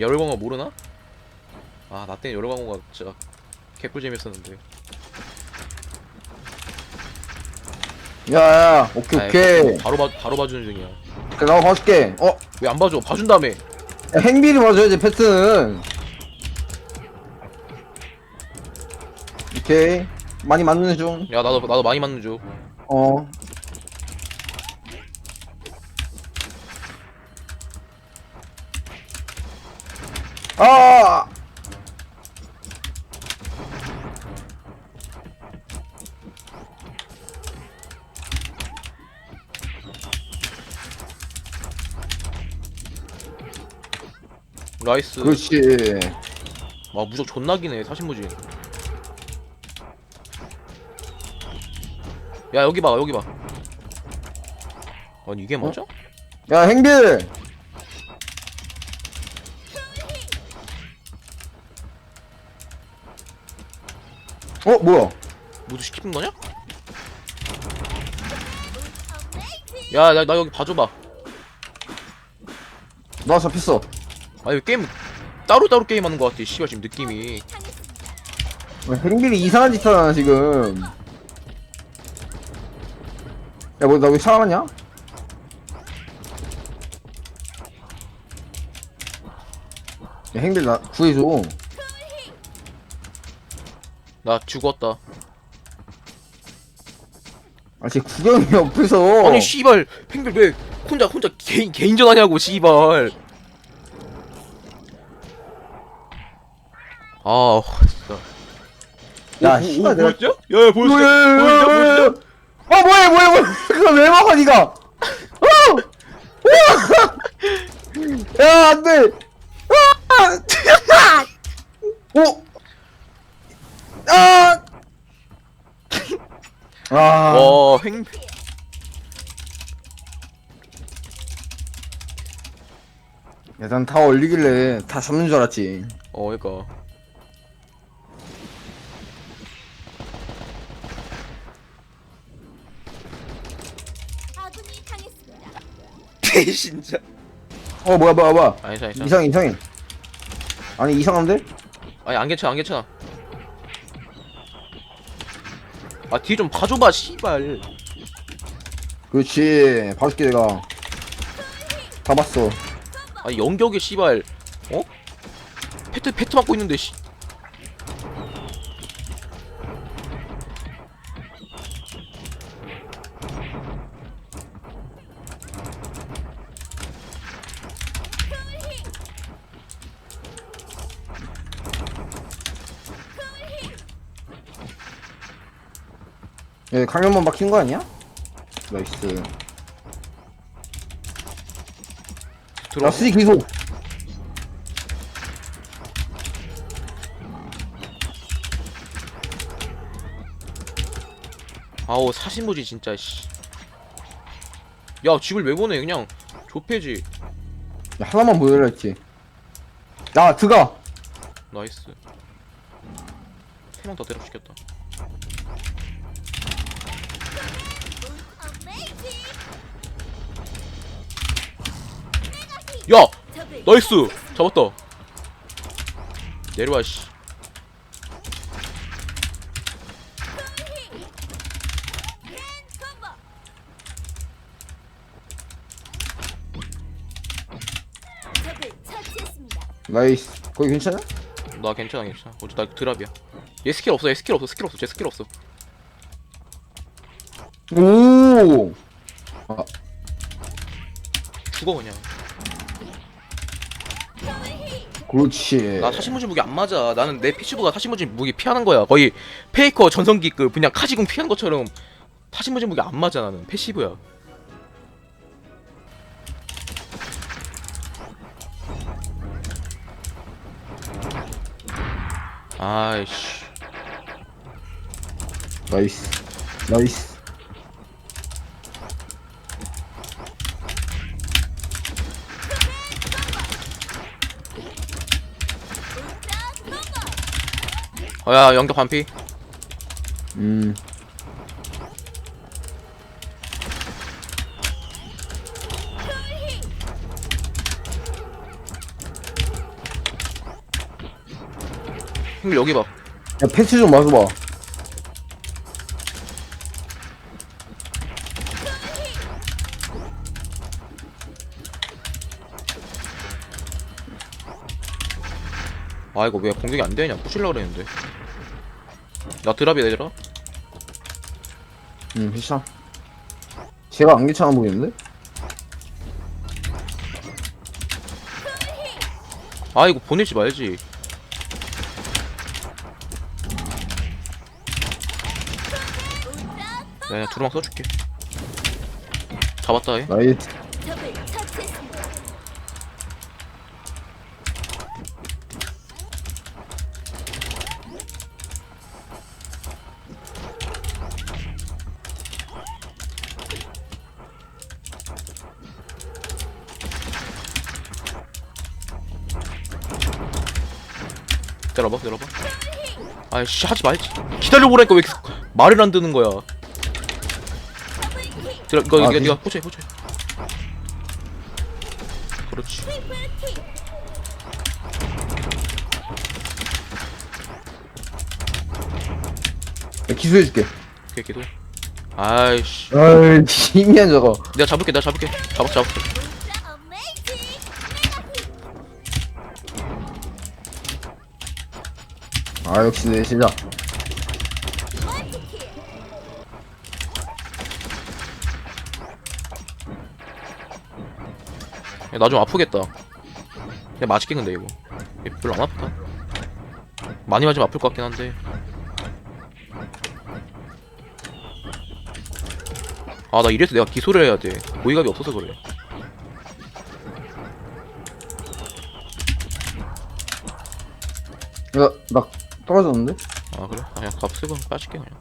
열광어 모르나? 아 나 때는 열광어가 진짜 개꿀 재밌었는데. 야야 오케이 아이, 오케이. 바로 봐 바로 봐주는 중이야. 그래 나도 봐줄게. 어? 왜안 봐줘? 봐준 다음에. 야, 행비를 봐줘야지 패스는. 오케이. 많이 맞는 중. 야 나도 나도 많이 맞는 중. 어. 아! 나이스 그렇지. 와 무적 존나 기네 사신무진 야 여기 봐 여기 봐 아니 이게 맞아? 야, 행빌! 어, 뭐야? 모두 시키는 거냐? 야 나 나 여기 봐줘봐 나 잡혔어. 아 이거 게임 따로따로 게임하는 거 같아 씨발 지금 느낌이 행빌이 이상한 짓 하잖아, 지금. 야, 뭐, 나왜 살아났냐? 야, 행빌 나 구해줘. 나 죽었다 아, 쟤 구경이 옆에서. 아니 씨발 팽글 왜 혼자 혼자 개인 개인전 하냐고 씨발 아 진짜 야, 오, 씨발, 내가- 보였죠? 야야 보였죠? 보였죠? 보였죠? 어 뭐야 뭐야 뭐야 그거 왜 막아 니가 어! 우와! 야 안돼 아! 오! 아! 아. 와 팽... 야, 난 다 올리길래 다 잡는 줄 알았지. 어 그니까. 아군이 당했습니다. 개신자 어 뭐야 뭐야 뭐야. 아니 괜찮아 괜찮아 이상 이상해. 아니 이상한데? 아니 안 괜찮아 안 괜찮아 아 뒤에 좀 봐줘봐 씨발. 그렇지. 봐줄게 내가. 다 봤어. 아니 연격에 씨발. 어? 패트 패트 맞고 있는데 씨 얘 강연만 박힌 거 아니야? 나이스. 들어 야 수지 기소 아우 사신무지 진짜 씨. 야 집을 왜 보내? 그냥 좁혀지. 야, 하나만 보여라 했지. 야 드가! 나이스. 세 명더 대답시켰다 야! 나이스! 잡았다. 내려와 씨. 나이스. 거기 괜찮아? 나 괜찮아 괜찮아. 어째 나 드랍이야. 얘 스킬 없어 얘 스킬 없어 스킬 없어 쟤 스킬 없어. 오! 죽어 그냥 그렇지. 나 사신무지 무기 안 맞아. 나는 내 피치보다 사신무지 무기 피하는 거야. 거의 페이커 전성기급 그냥 카지궁 피하는 것처럼 사신무지 무기 안 맞아 나는. 패시브야. 아이씨. 나이스. 나이스 어야 연격 반피. 음. 여기 봐. 야 패치 좀 맞아봐. 아 이거 왜 공격이 안 되냐? 부실라 그랬는데 나 드랍이야 얘들아. 응 괜찮아 제가 안 괜찮아 보이는데? 아 이거 보내지 말지. 야야 두루망 써줄게. 잡았다 얘. 나이스 적을 처치했습니다. 기다려봐 기다려봐. 아이씨 하지 말지 기다려보라니까 왜 계속 말을 안 듣는 거야. 기다려 이거 아, 이거 그- 니가 포착해 포착해. 그렇지. 야, 기수해줄게. 오케이 기도 아이씨. 아이 희미한 저거. 내가 잡을게 내가 잡을게. 잡았어 잡았어 어메이징. 아 역시 내 시작. 나 좀 아프겠다. 그냥 맞을게 근데 이거. 얘 별로 안 아프다. 많이 맞으면 아플 것 같긴 한데. 아 나 이래서 내가 기소를 해야 돼. 고의각이 없어서 그래. 야 나 떨어졌는데? 아 그래? 아 그냥 값 쓰고 빠질게 그냥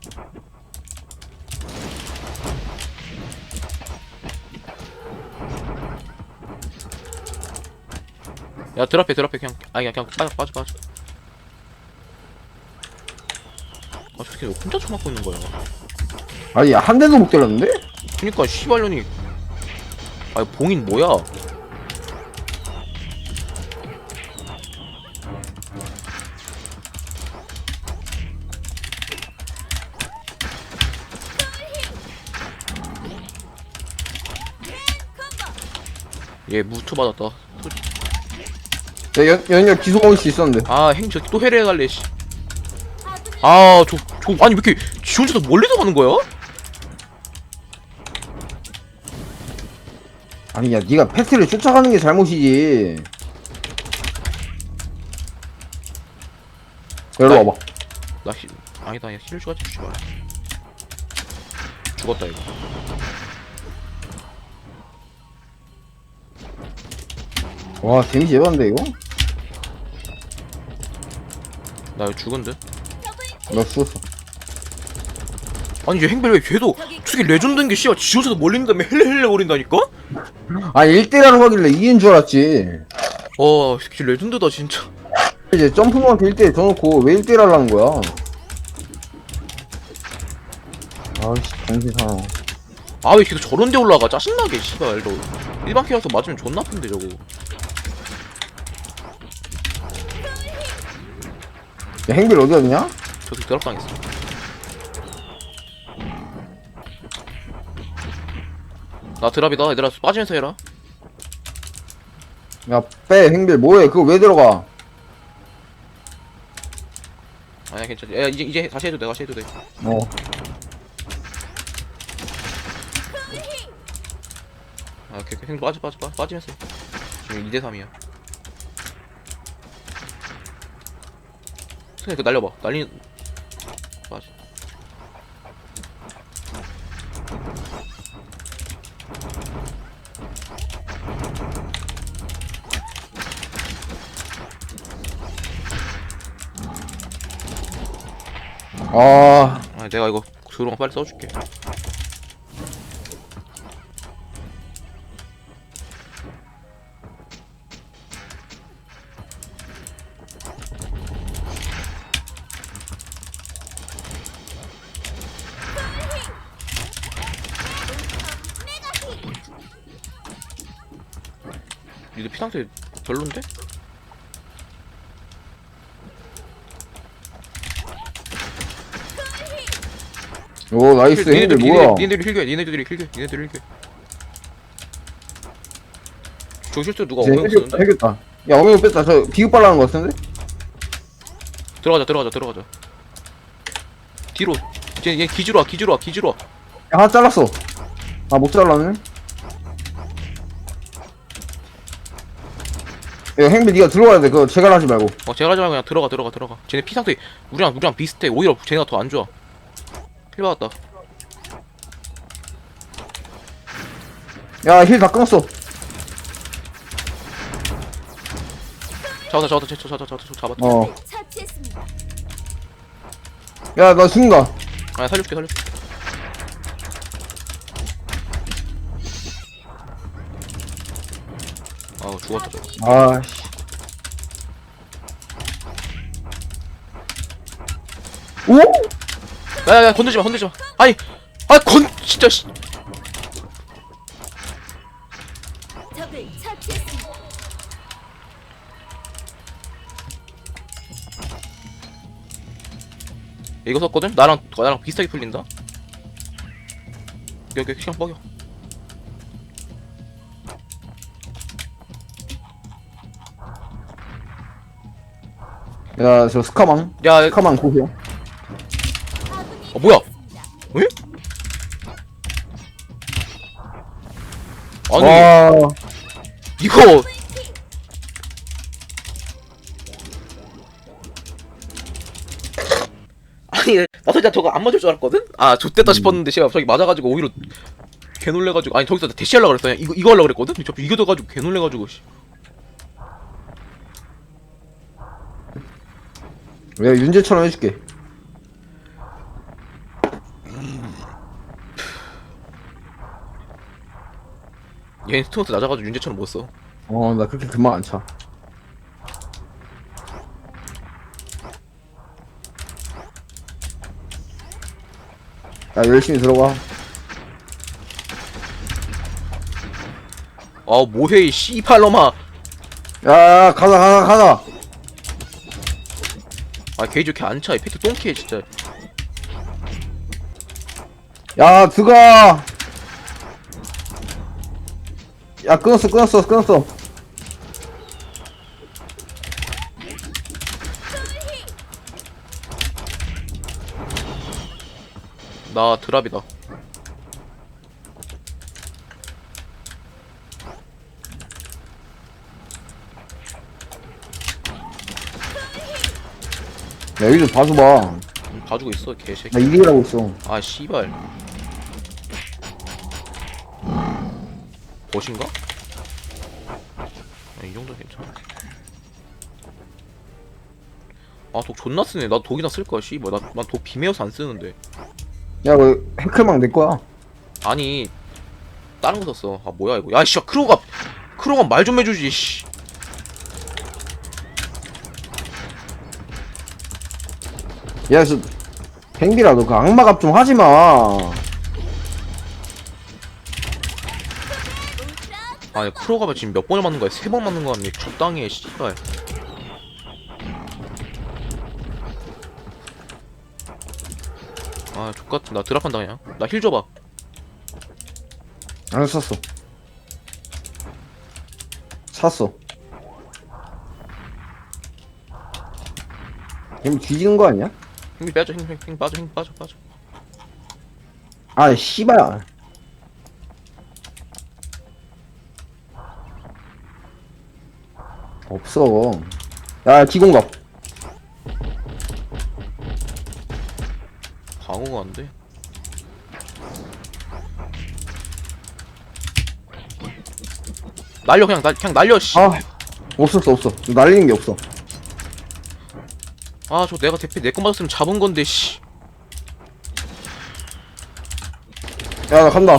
야 드랍해 드랍해 그냥 아니 그냥 빠져 빠져 빠져 아 저렇게 왜 혼자 쳐맞고 있는 거야 아니 야, 한 대도 못 때렸는데? 그니까 씨발년이 아 봉인 뭐야 얘 무투 받았다 야 연, 연열 기소 먹을 수 있었는데. 아 행 저기 또 해례 갈래 씨. 아군이 아저 저 아니 왜 이렇게 지 혼자서 멀리서 가는 거야? 아니 야 니가 패스를 쫓아가는 게 잘못이지. 여기로 아이. 와봐. 나 힐, 아니다. 야 힐을 주가지 주지 마라 죽었다 이거 와 데미지 예반데 이거? 나 이거 죽은 듯 나 죽었어. 아니 얘 행벨 왜 걔도 저게 레전드인 게 씨발 지 혼자서 멀리는 다음에 헬레헬레 거린다니까? 아 1대1하러 가길래 2인 줄 알았지. 와 새끼 레전드다 진짜. 이제 점프만한테 1대1 줘놓고 왜 1대1 하려는 거야? 아이씨 정신 상황. 아왜 계속 저런 데 올라가? 짜증나게 씨발. 너 일반 캐릭터 맞으면 존나 아픈데 저거 행빌 어디 갔냐? 저기 드랍당했어 나 드랍이다 얘들아 빠지면서 해라 야 빼 행빌 뭐해 그거 왜 들어가 아니야 괜찮아 야 이제 이제 다시 해도 돼 다시 해도 돼 어 아, 오케이, 오케이. 형 빠져, 빠져, 빠져, 빠지면서. 해. 지금 2대 3이야. 승희, 그 날려봐. 날리. 빠지. 아, 아, 내가 이거 드론 빨리 써줄게. 별론데? 오 나이스. 힐, 니네들, 뭐야? 니네들, 니네들이 힐교해 니네들이 힐교해 니네들이 힐교해 저 실수 누가 어명 해결, 쓰는데? 해결다 아, 야 어명 뺐다. 저 비급 빨라는 거 같은데? 들어가자 들어가자 들어가자. 뒤로. 얘, 얘 기지로 와 기지로 와 기지로 와야 잘랐어. 아 못 잘랐네. 야 행비 니가 들어가야 돼. 그거 제가 하지 말고. 어 제가 하지 말고 그냥 들어가 들어가 들어가. 쟤네 피 상태 우리랑 우리랑 비슷해. 오히려 쟤네가 더 안 좋아. 힐 받았다. 야 힐 다 끊었어. 잡았다 잡았다. 잡았다 잡았다 잡았다 잡았다. 어. 처치했습니다. 야 나 죽는다 아 살려줄게 살려줄게 아우 죽었다 저거 아씨 오? 야야야 건들지마 건들지마 아니 아건 진짜 씨 적을 처치했습니다. 이거 썼거든? 나랑 나랑 비슷하게 풀린다 여기 여기 시간 뻐겨 야 저 스카망 야 스카망 고기야 아군이 어, 뭐야? 에? 아니 와 이거 아니 나 진짜 저거 안 맞을 줄 알았거든? 아 좆됐다 싶었는데 제가 갑자기 맞아가지고 오히려 개 놀래가지고 아니 저기서 나 대시하려고 그랬어 이거 이거 하려고 그랬거든? 저 이거 돼가지고 개 놀래가지고 씨. 내가 윤재처럼 해줄게. 얘는 스톤스 낮아가지고 윤재처럼 못 써. 어 나 그렇게 금방 안 차. 야 열심히 들어가. 아 뭐해 이 씨발놈아. 야, 야 가자 가자 가자 아 게이지 이렇게 안 차. 이 팩트 똥키해 진짜. 야 들어가! 야 끊었어 끊었어 끊었어. 나 드랍이다 야 여기 좀 봐줘봐. 음, 봐주고 있어 개새끼. 나 1위라고 있어. 아 씨발. 벗인가? 아, 이 정도 괜찮아. 아독 존나 쓰네. 나 독이나 쓸 거야 씨발. 나난독 비매여서 안 쓰는데. 야그 해클망 내 거야. 아니 다른 거 썼어. 아 뭐야 이거. 야씨 크로가 크로가 말 좀 해주지 씨 야저 행비라 너 그 악마갑 좀 하지 마. 아니 크로가 지금 몇 번을 맞는 거야? 세 번 맞는 거 같네. 적당히 해 씨발. 아 족같은 나 드랍한다 그냥. 나 힐 줘봐. 안 샀어. 샀어. 힘 뒤지는 거 아니야? 힘이 빼줘 힘, 힘, 힘 빠져 힘 빠져 빠져. 아 씨발. 없어. 야 기공갑 방어가 안돼? 날려 그냥 날 그냥 날려 씨. 아 없었어 없어. 날리는 게 없어 아 저 내가 대패 내거 맞았으면 잡은 건데 씨. 야 나 간다.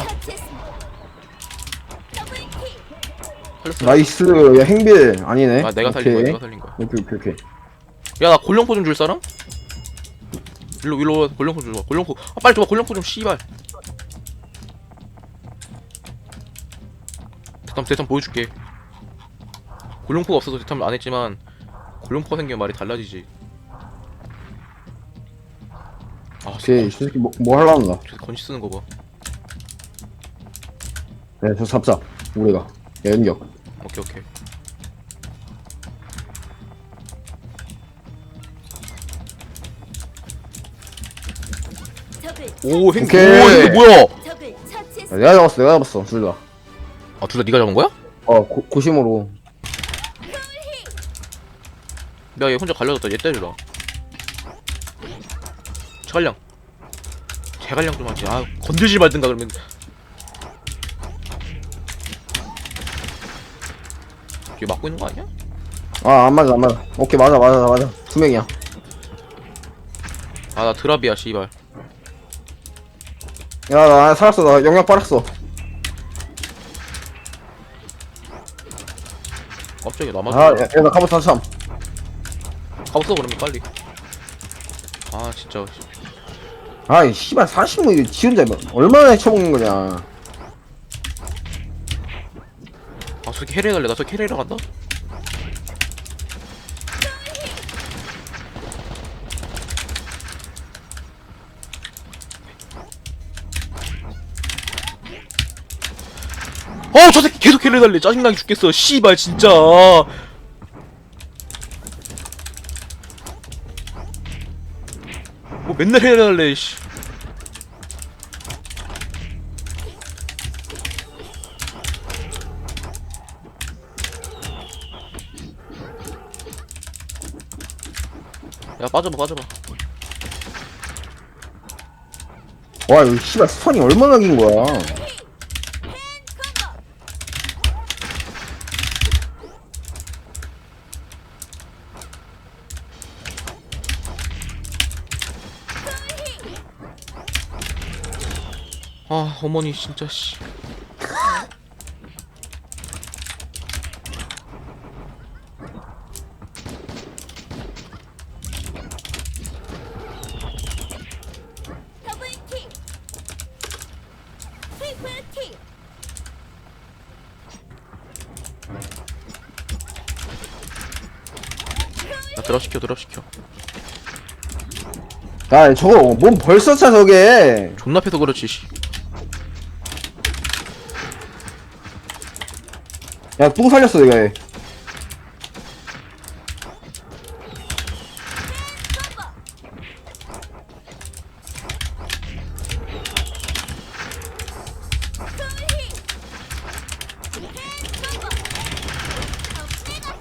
살렸어. 나이스 야 행빌 아니네 아 내가 살린 거야. 내가 살린 거야 오케이 오케이 오케이 야 나 골룡포 좀 줄 사람? 일로 일로 와, 골룡포 좀 줘. 골룡포 아 빨리 줘봐 골룡포 좀 씨발 대탐 대탐 보여줄게 골룡포가 없어서 대탐을 안 했지만 골룡포가 생기면 말이 달라지지 아 오케이 저저 새끼 뭐, 뭐 하려는가? 저 건시 쓰는 거 봐. 네 저 잡자. 우리가. 야, 연격. 오케이 오케이. 적을 오 행.. 오케이. 오 이거 뭐야? 적을 처치했습니다. 야, 내가 잡았어 내가 잡았어 둘 다. 아 둘 다 네가 잡은 거야? 어 고, 고심으로. 내가 얘 혼자 갈려졌다. 얘 때리라 제갈량 제갈량 좀 하지 아 건들지 말든가 그러면. 뒤에 막고 있는 거 아니야? 아 안 맞아 안 맞아. 오케이 맞아 맞아 맞아. 두 명이야. 아 나 드랍이야 씨발. 야나 살았어. 나 영역 빨았어. 갑자기 나만 아야나 갑옷 다참 가봤어 그러면 빨리 아 진짜 아이 씨발 40분 이거 지 혼자 얼마나 쳐먹는 거냐 아 저렇게 해리 갈래 나 저렇게 해리러 간다? 어, 저 새끼 계속 해리 달래. 짜증나게 죽겠어. 씨발, 진짜. 맨날 해리 달래, 씨. 야, 빠져봐, 빠져봐. 와 이거 씨발 스판이 얼마나 긴 거야 아, 어머니, 진짜, 씨. 더블킥. 트리플킥. 야, 드랍시켜, 드랍시켜. 야 저거 몸 벌써 차 저게 존나 패서 그렇지, 씨. 야똥 살렸어 이거 얘.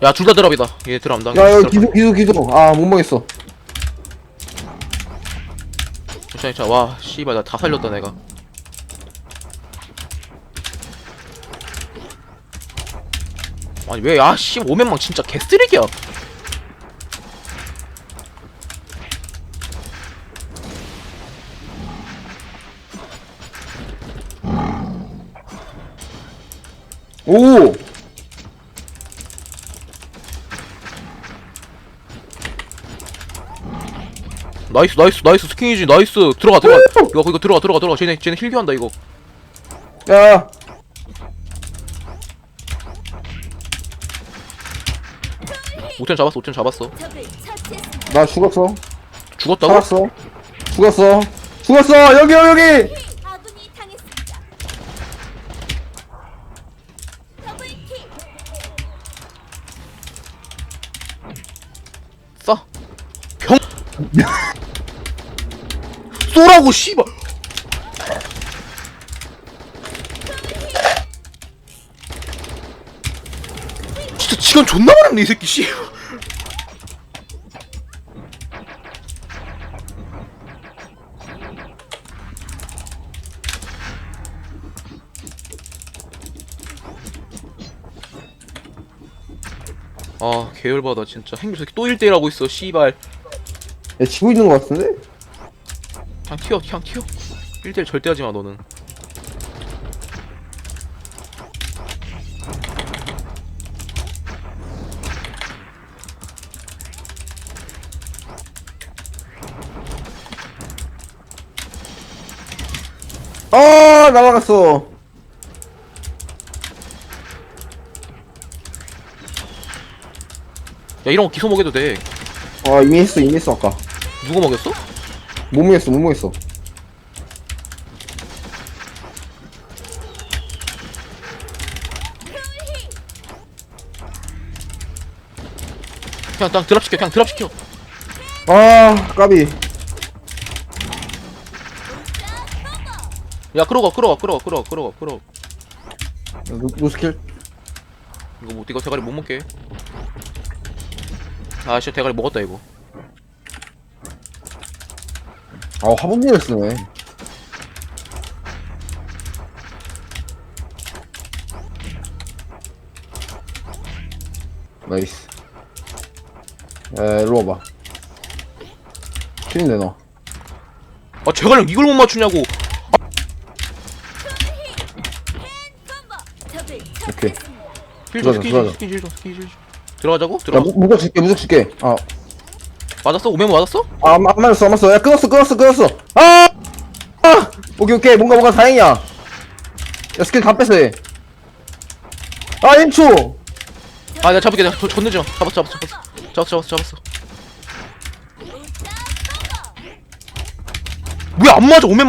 야, 둘 다 드랍이다. 얘 드랍 안 당겨. 야 여기 기둥 기둥 기둥 아못 먹겠어 괜찮아, 괜찮아. 와, 씨발, 나 다 살렸다, 내가. 아니, 왜, 아, 씨, 오면망 진짜 개쓰레기야. 오 나이스, 나이스, 나이스, 스킹이지, 나이스. 들어가, 들어가. 이거, 이거 들어가, 들어가, 들어가. 쟤네, 쟤네 힐교한다, 이거. 야, 오텐 잡았어, 오텐 잡았어. 적을 처치했습니다. 나 죽었어. 죽었다고? 살았어. 죽었어. 죽었어. 여기 여기. 아군이 당했습니다. 더블킥. 쏴. 병. 쏘라고, 씨발. 시간 존나 많았네, 이 새끼, 씨. 아, 계열받아, 진짜. 행주 새끼 또 1대1 하고 있어, 씨발. 야 지고 있는 거 같은데? 그냥 튀어 그냥 튀어 1대1 절대 하지마 너는 아 날아갔어. 야 이런 거 기소 먹여도 돼 아 이미 했어 이미 했어 아까. 누구 먹였어? 못 모였어 못 쿨히 그냥 그냥 드랍시켜 그냥 드랍시켜 아 까비 야 끌어가 끌어가 끌어가 끌어가 끌어가 끌어가. 노, 노스킬? 이거 못 이거 대가리 못 먹게. 아 진짜 대가리 먹었다 이거. 아 화분기를 쓰네. 나이스. 에 일로 와봐. 킬인데 너. 아 제가랑 이걸 못 맞추냐고 콤보 적을 오케이 힐줘 들어가자, 스키 들어가자. 스키 힐줘 스키 힐줘 들어가자고? 야 들어가 무- 무적 줄게 무적 줄게 아 맞았어? 오면 맞았어? 아, 안, 안 맞았어, 안 맞았어. 야, 끊었어, 끊었어, 끊었어. 아! 아! 오케이, 오케이. 뭔가, 뭔가 다행이야. 야, 스킬 다 뺐어, 얘. 아, 1초! 아 내가 잡을게 내가 마 잡았어 잡았어 잡았어 잡았어 잡았어 잡았어 왜 안 맞아 오면